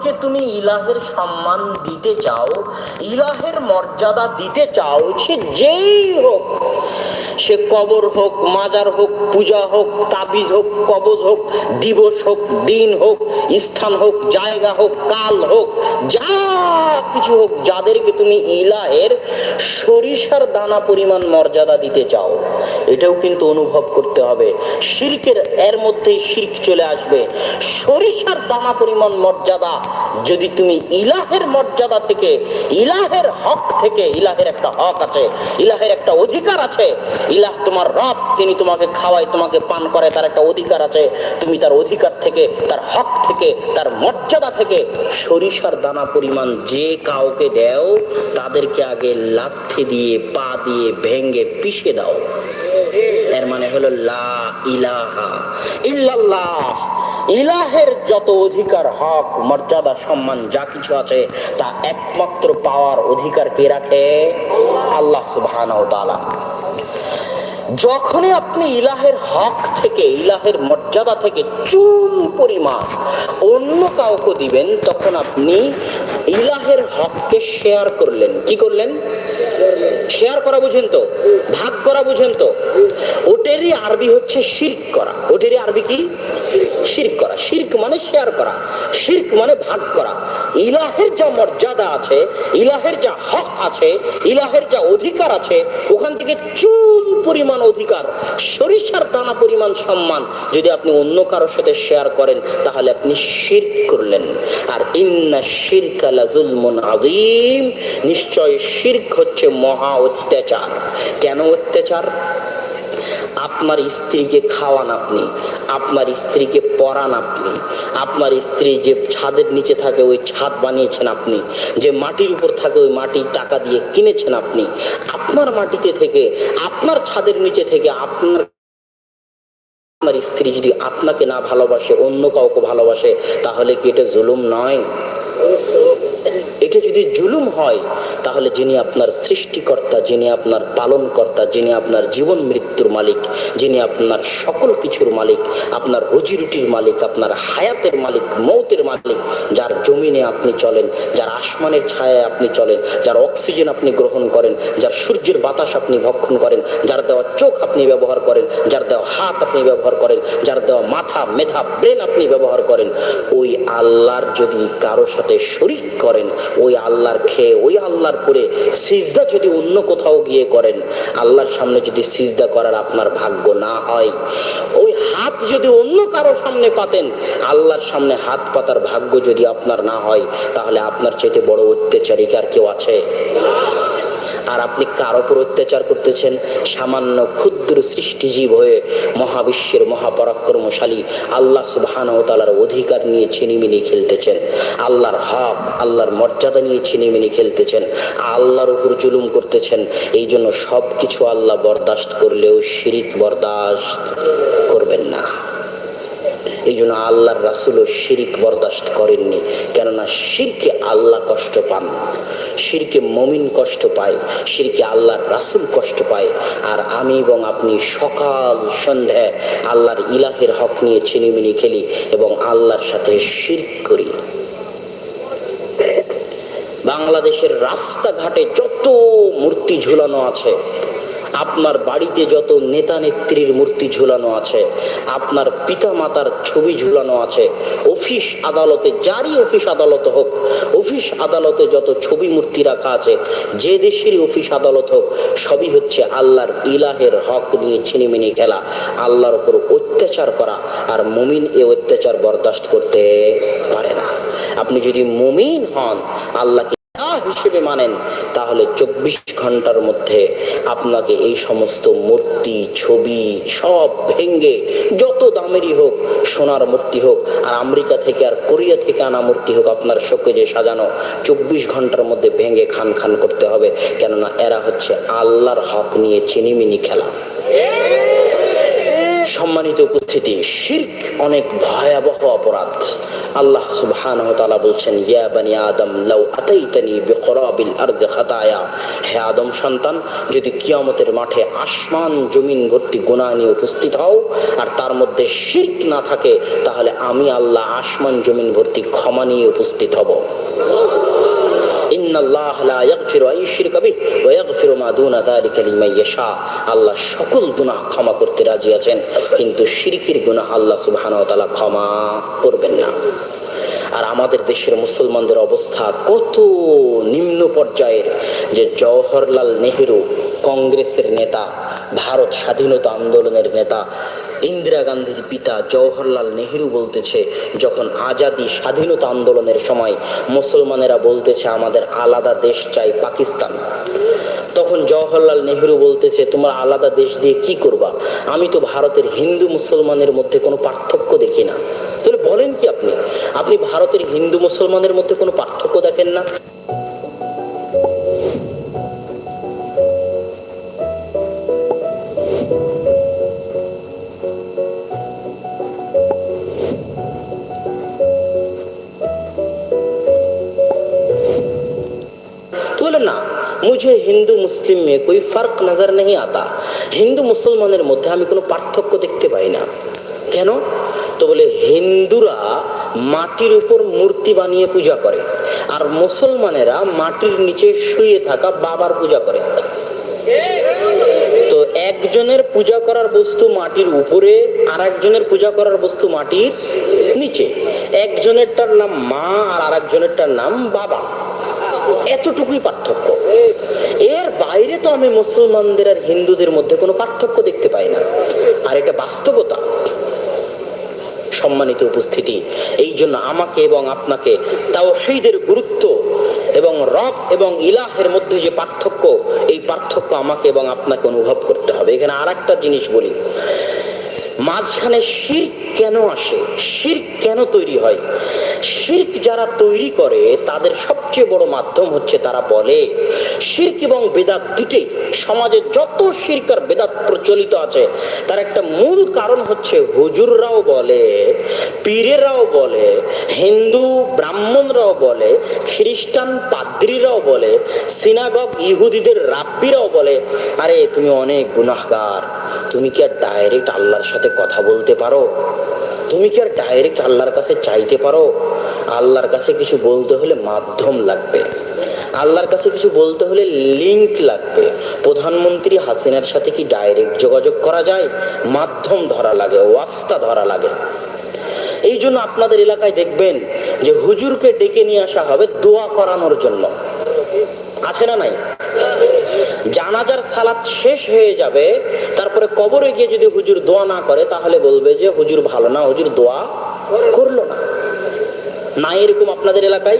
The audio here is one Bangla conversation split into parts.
কাউকে তুমি ইলাহের সম্মান দিতে চাও ইলাহের মর্যাদা দিতে চাও সে যেই হোক সে কবর হোক, মাজার হোক, পূজা হোক, তাবিজ হোক, কবজ হোক, দিবস হোক, দিন হোক, স্থান হোক, জায়গা হোক, কাল হোক, যা কিছু হোক, যাদেরকে তুমি ইলাহের সরিষার দানা পরিমাণ মর্যাদা দিতে চাও, এটাও কিন্তু অনুভব করতে হবে। শিরকের এর মধ্যেই শির্ক চলে আসবে। সরিষার দানা পরিমাণ মর্যাদা, যদি তুমি ইলাহের মর্যাদা থেকে, ইলাহের হক থেকে, ইলাহের একটা হক আছে, ইলাহের একটা অধিকার আছে ইলাহ তোমার রব, তিনি তোমাকে খাওয়ায়, তোমাকে পান করে তার একটা অধিকার আছে। তুমি তার অধিকার থেকে, তার হক থেকে, তার মর্যাদা থেকে সরিষার দানা পরিমাণ যে কাউকে দেও, তাদেরকে আগে লাথি দিয়ে, পা দিয়ে ভেঙ্গে পিষে দাও। এর মানে হলো লা ইলাহা ইল্লাল্লাহ। ইলাহের যত অধিকার, হক, মর্যাদা, সম্মান, যা কিছু আছে, তা একমাত্র পাওয়ার অধিকার কে রাখে? আল্লাহ সুবহানাহু ওয়া তাআলা। যখনই আপনি ইলাহের হক থেকে, ইলাহের মর্যাদা থেকে চুল পরিমাণ অন্য কাউকে দিবেন, তখন আপনি ইলাহের হককে শেয়ার করলেন। কি করলেন? শেয়ার করা বুঝেন তো, ভাগ করা বুঝেন তো। ওটেরই আরবি হচ্ছে শির্ক করা। ওটেরই আরবি কি? শির্ক করা। শির্ক মানে শেয়ার করা। শির্ক মানে ভাগ করা। ইলাহের যা মর্যাদা আছে, ইলাহের যা হক আছে, ইলাহের যা অধিকার আছে, ওখান থেকে চুল পরিমাণ অধিকার, সরিষার দানা পরিমাণ সম্মান যদি আপনি অন্য কারোর সাথে শেয়ার করেন, তাহলে আপনি শির্ক করলেন। আর ইন্না শিরক লাজুলমুন আজিম নিশ্চয় শির্ক হচ্ছে মহা অত্যাচার। কেন অত্যাচার? আপনার স্ত্রীকে খাওয়ান আপনি, আপনার স্ত্রীকে পরান আপনি, আপনার স্ত্রী যে ছাদের নিচে থাকে ওই ছাদ বানিয়েছেন আপনি, যে মাটির উপর থাকে ওই মাটি টাকা দিয়ে কিনেছেন আপনি, আপনার মাটিতে থেকে, আপনার ছাদের নিচে থেকে আপনার আপনার স্ত্রী যদি আপনাকে না ভালোবাসে, অন্য কাউকে ভালোবাসে, তাহলে কি এটা জুলুম নয়? এটা যদি জুলুম হয়, তাহলে যিনি আপনার সৃষ্টিকর্তা, যিনি আপনার পালনকর্তা, যিনি আপনার জীবন মৃত্যুর মালিক, যিনি আপনার সকল কিছুর মালিক, আপনার রুজি রুটির মালিক, আপনার হায়াতের মালিক, মৌতের মালিক, যার জমিনে আপনি চলেন, যার আসমানের ছায়ায় আপনি চলেন, যার অক্সিজেন আপনি গ্রহণ করেন, যার সূর্যের বাতাস আপনি ভক্ষণ করেন, যার দেওয়া চোখ আপনি ব্যবহার করেন, যার দেওয়া হাত আপনি ব্যবহার করেন, যার দেওয়া মাথা, মেধা, ব্রেন আপনি ব্যবহার করেন, ওই আল্লাহর যদি কারও সাথে শরিক করেন ওই আল্লাহর খেয়ে, ওই আল্লাহর করে সিজদা যদি অন্য কোথাও গিয়ে করেন, আল্লাহর সামনে যদি সিজদা করার আপনার ভাগ্য না হয়, ওই হাত যদি অন্য কারোর সামনে পাতেন, আল্লাহর সামনে হাত পাতার ভাগ্য যদি আপনার না হয়, তাহলে আপনার চাইতে বড় অত্যাচারিকার কেউ আছে? আর আপনি কার ওপর অত্যাচার করতেছেন? সামান্য ক্ষুদ্র সৃষ্টিজীব হয়ে মহাবিশ্বের মহাপরাক্রমশালী আল্লাহ সুবহান ও তালার অধিকার নিয়ে ছিনিমিনি খেলতেছেন। আল্লাহর হক, আল্লাহর মর্যাদা নিয়ে ছিনিমিনি খেলতেছেন। আল্লাহর উপর জুলুম করতেছেন। এই জন্য সব কিছু আল্লাহ বরদাস্ত করলেও শিরিক বরদাস্ত করবেন না। এই জন্য আল্লাহর রাসুলও শিরিক বরদাস্ত করেননি। কেননা শিরকে আল্লাহ কষ্ট পান। শিরকে মমিন কষ্ট পায়, শিরকে আল্লাহর রাসুল কষ্ট পায়। আর আমি এবং আপনি সকাল সন্ধ্যায় আল্লাহর ইলাহের হক নিয়ে ছিনিমিনি খেলি এবং আল্লাহর সাথে শিরক করি। বাংলাদেশের রাস্তাঘাটে যত মূর্তি ঝুলানো আছে আপনার বাড়িতে যত নেতা নেত্রীর মূর্তি ঝুলানো আছে, আপনার পিতা মাতার ছবি ঝুলানো আছে, অফিস আদালতে, যারই অফিস আদালত হোক, অফিস আদালতে যত ছবি মূর্তি রাখা আছে, যে দেশেরই অফিস আদালত হোক, সবই হচ্ছে আল্লাহর ইলাহের হক নিয়ে ছিনিমিনি খেলা, আল্লাহর উপর অত্যাচার করা, আর মুমিন এ অত্যাচার বরদাস্ত করতে পারে না। আপনি যদি মুমিন হন, আল্লাহকে হিসেবে মানেন তাহলে চব্বিশ ঘণ্টার মধ্যে আপনাকে এই সমস্ত মূর্তি, ছবি সব ভেঙ্গে যত দামেরই হোক, সোনার মূর্তি হোক, আর আমেরিকা থেকে আর কোরিয়া থেকে আনা মূর্তি হোক আপনার শোকে যে সাজানো, চব্বিশ ঘণ্টার মধ্যে ভেঙ্গে খান খান করতে হবে। কেননা এরা হচ্ছে আল্লাহর হক নিয়ে চিনিমিনি খেলা। সম্মানিত উপস্থিতি, শির্ক অনেক ভয়াবহ অপরাধ। আল্লাহ সুবহানাহু ওয়া তাআলা বলছেন, ইয়া বানি আদম, লাউ আতাইতানি বিকরাবিল আরজি খাতায়া। হে আদম সন্তান, যদি কিয়ামতের মাঠে আসমান জমিন ভর্তি গুনাহ নিয়ে উপস্থিত হও, আর তার মধ্যে শির্ক না থাকে, তাহলে আমি আল্লাহ আসমান জমিন ভর্তি ক্ষমা নিয়ে উপস্থিত হব। ইন্নাল্লাহ লা ইয়াগফিরু আন ইউশরিকা বিহি ওয়া ইয়াগফিরু মা আল্লাহ সকল গুনাহ ক্ষমা করতে রাজি আছেন, কিন্তু শিরকের গুনাহ আল্লাহ সুবহানাহু ওয়া তাআলা ক্ষমা করবেন না। আর আমাদের দেশের মুসলমানদের অবস্থা কত নিম্ন পর্যায়ের যে জওহরলাল নেহেরু কংগ্রেসের নেতা, ভারত স্বাধীনতা আন্দোলনের নেতা ইন্দিরা গান্ধীর পিতা জওহরলাল নেহেরু বলতেছে, যখন আজাদি স্বাধীনতা আন্দোলনের সময় মুসলমানেরা বলতেছে, আমাদের আলাদা দেশ চাই পাকিস্তান। তখন জওহরলাল নেহেরু বলতেছে, তোমরা আলাদা দেশ দিয়ে কি করবা? আমি তো ভারতের হিন্দু মুসলমানের মধ্যে কোনো পার্থক্য দেখি না। তাহলে বলেন কি আপনি? আপনি ভারতের হিন্দু মুসলমানের মধ্যে কোনো পার্থক্য দেখেন না? মুঝে হিন্দু মুসলিম মেয়ে, কই ফার্ক নজর নেই আতা। হিন্দু মুসলমানের মধ্যে আমি কোনো পার্থক্য দেখতে পাই না। কেন? তো বলে হিন্দুরা মাটির উপর মূর্তি বানিয়ে পূজা করে, আর মুসলমানেরা মাটির নিচে শুয়ে থাকা বাবার পূজা করে। তো একজনের পূজা করার বস্তু মাটির উপরে আর একজনের পূজা করার বস্তু মাটির নিচে। একজনেরটার নাম মা, আর আরেকজনেরটার নাম বাবা। এতটুকুই পার্থক্য। এর বাইরে তো আমি মুসলমানদের আর হিন্দুদের মধ্যে কোনো পার্থক্য দেখতে পাই না। আর এটা বাস্তবতা। সম্মানিত উপস্থিতি, এই জন্য আমাকে এবং আপনাকে তাও তাওহীদের গুরুত্ব এবং রব এবং ইলাহের মধ্যে যে পার্থক্য, এই পার্থক্য আমাকে এবং আপনাকে অনুভব করতে হবে। এখানে আর একটা জিনিস বলি। মাঝখানে শির কেন আসে? শির কেন তৈরি হয়? শির্ক যারা তৈরি করে, তাদের সবচেয়ে বড় মাধ্যম হচ্ছে তারা বলে, শির্ক এবং বেদাত দুটেই সমাজে যত শির্ক আর বেদাত প্রচলিত আছে, তার একটা মূল কারণ হচ্ছে হুজুররাও বলে, পীরেরাও বলে, হিন্দু, ব্রাহ্মণরাও বলে, খ্রিস্টান পাদ্রীরাও বলে, সিনাগগ ইহুদিদের রাব্বিরাও বলে, আরে তুমি অনেক গুনাহগার, তুমি কি আর ডাইরেক্ট আল্লাহর সাথে কথা বলতে পারো? তুমি কি আর ডাইরেক্ট আল্লাহর কাছে চাইতে পারো? আল্লাহর কাছে কিছু বলতে হলে মাধ্যম লাগবে। আল্লাহর কাছে কিছু বলতে হলে লিংক লাগবে। প্রধানমন্ত্রী হাসিনার সাথে কি ডাইরেক্ট যোগাযোগ করা যায়? মাধ্যম ধরা লাগে, ওয়াস্তা ধরা লাগে। এই জন্য আপনাদের এলাকায় দেখবেন যে হুজুরকে ডেকে নিয়ে আসা হবে দোয়া করানোর জন্য। আছে না নাই? জানাজার সালাত শেষ হয়ে যাবে, তারপরে কবরে গিয়ে যদি হুজুর দোয়া না করে, তাহলে বলবে যে হুজুর ভালো না, হুজুর দোয়া করল না। না, এরকম আপনাদের এলাকায়?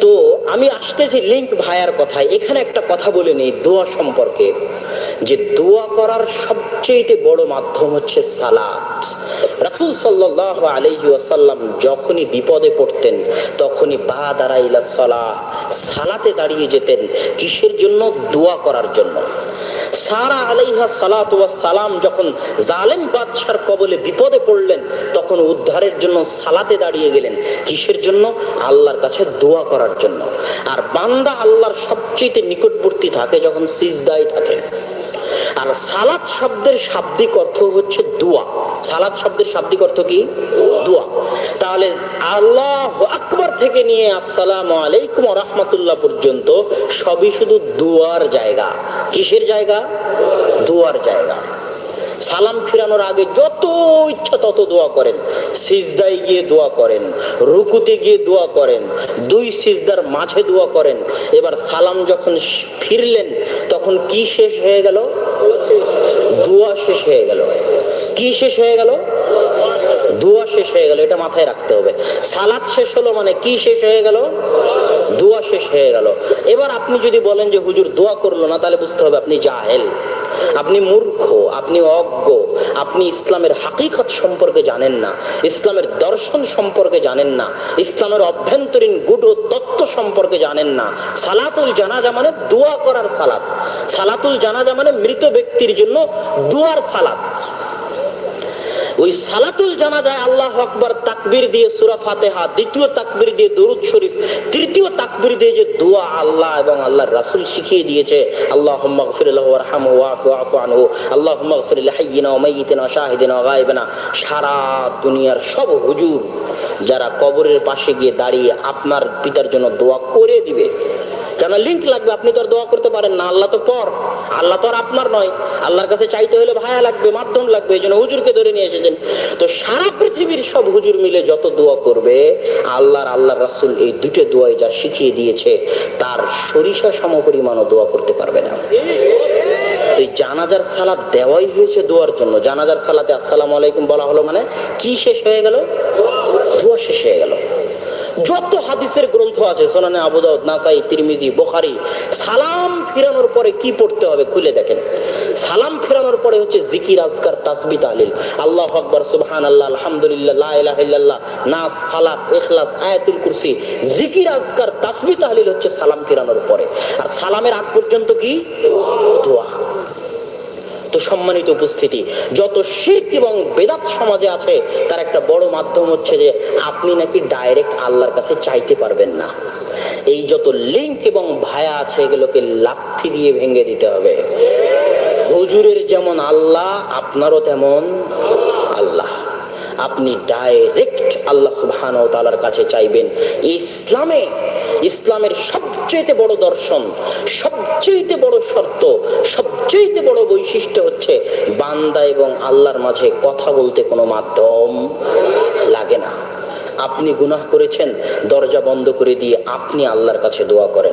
তো আমি আসতেছি লিঙ্ক ভাইয়ার কথায়। এখানে একটা কথা বলে নিই, দোয়া সম্পর্কে। যে দোয়া করার সবচেয়ে বড় মাধ্যম হচ্ছে সালাত। রাসুল সাল্লাহ আলহি আসাল্লাম যখনই বিপদে পড়তেন, তখনই বা দাঁড়াইলা সালাহ, সালাতে দাঁড়িয়ে যেতেন কিসের জন্য? দোয়া করার জন্য। সারা আলাইহা সালাত সালাম যখন জালেম বাদশার কবলে বিপদে পড়লেন, তখন উদ্ধারের জন্য সালাতে দাঁড়িয়ে গেলেন। কিসের জন্য? আল্লাহর কাছে দোয়া করার জন্য। আর বান্দা আল্লাহর সবচেয়ে নিকটবর্তী থাকে যখন সিজদায় থাকে। আর সালাত শব্দের শাব্দিক অর্থ হচ্ছে দোয়া। সালাত শব্দের শাব্দিক অর্থ কি? দোয়া। তাহলে আল্লাহ আকবর থেকে নিয়ে আসসালাম আলাইকুম রহমতুল্লাহ পর্যন্ত সবই শুধু দুয়ার জায়গা। কিসের জায়গা? দুয়ার জায়গা। সালাম ফিরানোর আগে যত ইচ্ছা তত দোয়া করেন। সিজদায় গিয়ে দোয়া করেন, রুকুতে গিয়ে দোয়া করেন, দুই সিজদার মাঝে দোয়া করেন। এবার সালাম যখন ফিরলেন, তখন কি শেষ হয়ে গেল? দোয়া শেষ হয়ে গেল। কি শেষ হয়ে গেল? দোয়া শেষ হয়ে গেল, এটা মাথায় রাখতে হবে। সালাদ শেষ হলো মানে কি শেষ হয়ে গেল? দোয়া শেষ হয়ে গেল। এবার আপনি যদি বলেন যে, হুজুর, দোয়া করল না, তাহলে বুঝতে হবে আপনি জাহেল। আপনি মূর্খ, আপনি অজ্ঞ, আপনি ইসলামের হাকিকত সম্পর্কে জানেন না, ইসলামের দর্শন সম্পর্কে জানেন না, ইসলামের অভ্যন্তরীণ গুঢ় তত্ত্ব সম্পর্কে জানেন না। সালাতুল জানাজা মানে দোয়া করার সালাত। সালাতুল জানাজা মানে মৃত ব্যক্তির জন্য দোয়ার সালাত। ওই সালাতুল জানাজায় আল্লাহ আকবার তাকবির দিয়ে সূরা ফাতিহা, দ্বিতীয় তাকবির দিয়ে দরুদ শরীফ, তৃতীয় তাকবির দিয়ে যে দোয়া আল্লাহ এবং আল্লাহর রাসূল শিখিয়ে দিয়েছে আল্লাহ সারা দুনিয়ার সব হুজুর যারা কবরের পাশে গিয়ে দাঁড়িয়ে আপনার পিতার জন্য দোয়া করে দিবে। কেন লিঙ্ক লাগবে, আপনি তো আর দোয়া করতে পারেন না। আল্লাহ তো পর। আল্লাহ তো আর আপনার নয়। আল্লাহর কাছে চাইতে হলে ভায়া লাগবে, মাধ্যম লাগবে, এই জন্য হুজুরকে ধরে নিয়ে এসেছেন। তো সারা পৃথিবীর সব হুজুর মিলে যত দোয়া করবে, আল্লাহর আল্লাহ রাসুল এই দুটো দোয়াই যা শিখিয়ে দিয়েছে, তার সরিষা সমপরিমাণও দোয়া করতে পারবে না। এই জানাজার সালাদ দেওয়াই হয়েছে দোয়ার জন্য। জানাজার সালাতে আসসালামু আলাইকুম বলা হলো মানে কি শেষ হয়ে গেল? দোয়া শেষ হয়ে গেল। যত হাদিসের গ্রন্থ আছে, সোনানে আবুদাউদ নাসাই, তিরমিজি, বোখারি। সালাম ফিরানোর পরে কি পড়তে হবে খুলে দেখেন। সালাম ফেরানোর পরে হচ্ছে জিকির, আজকার তাসবি তাহলিল। আল্লাহ আকবর সুবহান আল্লাহ আলহামদুলিল্লাহ নাস, ফালাক, ইখলাস, আয়াতুল কুরসি। জিকির, আজকার তাসবি তাহলিল হচ্ছে সালাম ফেরানোর পরে। আর সালামের আগ পর্যন্ত কি? দোয়া। সম্মানিত উপস্থিতি। যত শির্ক এবং বেদাত সমাজে আছে, তার একটা বড় মাধ্যম হচ্ছে যে আপনি নাকি ডাইরেক্ট আল্লাহর কাছে চাইতে পারবেন না। এই যত লিঙ্ক এবং ভায়া আছে, এগুলোকে লাথি দিয়ে ভেঙে দিতে হবে। হুজুরের যেমন আল্লাহ, আপনারও তেমন আল্লাহ। আপনি ডাইরেক্ট আল্লাহ সুবহান ও তালার কাছে চাইবেন। ইসলামে ইসলামের সবচেয়ে বড় দর্শন সবচেয়ে বড় শর্ত সবচেয়ে বড় বৈশিষ্ট্য হচ্ছে বান্দা এবং আল্লাহর মাঝে কথা বলতে কোনো মাধ্যম লাগে না। আপনি গুনাহ করেছেন, দরজা বন্ধ করে দিয়ে আপনি আল্লাহর কাছে দোয়া করেন।